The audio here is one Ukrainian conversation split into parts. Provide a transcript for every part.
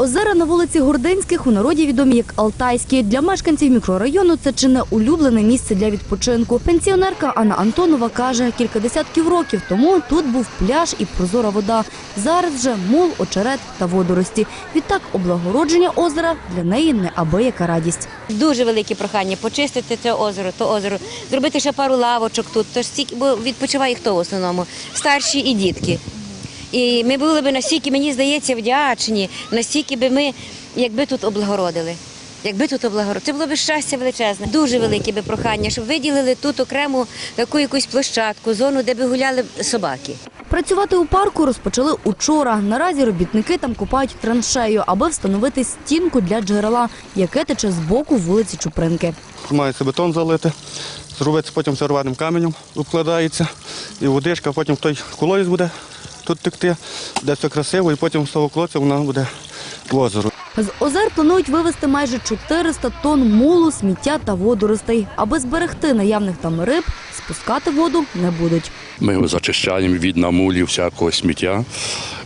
Озера на вулиці Гординських у народі відомі як Алтайські. Для мешканців мікрорайону це чи не улюблене місце для відпочинку. Пенсіонерка Анна Антонова каже, кілька десятків років тому тут був пляж і прозора вода. Зараз вже мул, очерет та водорості. Відтак облагородження озера для неї неабияка радість. Дуже велике прохання почистити це озеро, то озеро, зробити ще пару лавочок тут. Тож стільки, бо відпочиває хто в основному? Старші і дітки. І ми були б настільки, мені здається, вдячні, настільки би ми, якби тут облагородили. Якби тут облагородили, це було б щастя величезне. Дуже велике би прохання, щоб виділили тут окрему таку якусь площадку, зону, де би гуляли собаки. Працювати у парку розпочали учора. Наразі робітники там копають траншею, аби встановити стінку для джерела, яке тече з боку вулиці Чупринки. Мається бетон залити, зробити потім сироварним каменем, обкладається, і водичка, потім в той колодязь буде тут текти, де все красиво, і потім з того клоця вона буде в озеро. З озер планують вивезти майже 400 тонн мулу, сміття та водоростей. Аби зберегти наявних там риб, спускати воду не будуть. Ми його зачищаємо від намулів всякого сміття.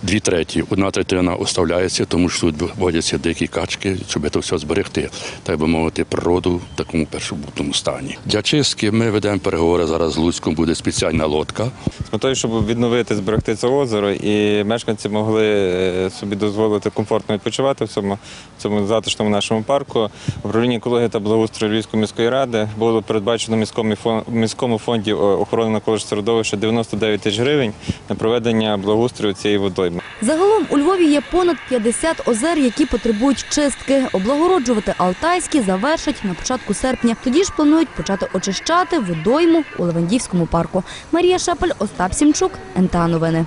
Дві треті. Одна третина оставляється, тому що тут водяться дикі качки, щоб це все зберегти, так би мовити, природу в такому першобутному стані. Для чистки ми ведемо переговори зараз з Луцьком, буде спеціальна лодка. з метою, щоб відновити, зберегти це озеро, і мешканці могли е, собі дозволити комфортно відпочивати в цьому, в цьому затишному нашому парку. Управління екології та благоустрою Львівської міської ради було передбачено міському фон- міському фонді е, охорони навколишнього середовища 99 тисяч гривень на проведення благоустрою цієї водойми. Загалом у Львові є понад 50 озер, які потребують чистки. Облагороджувати Алтайські завершать на початку серпня. Тоді ж планують почати очищати водойму у Левандівському парку. Марія Шепель, Остап Сімчук, НТА Новини.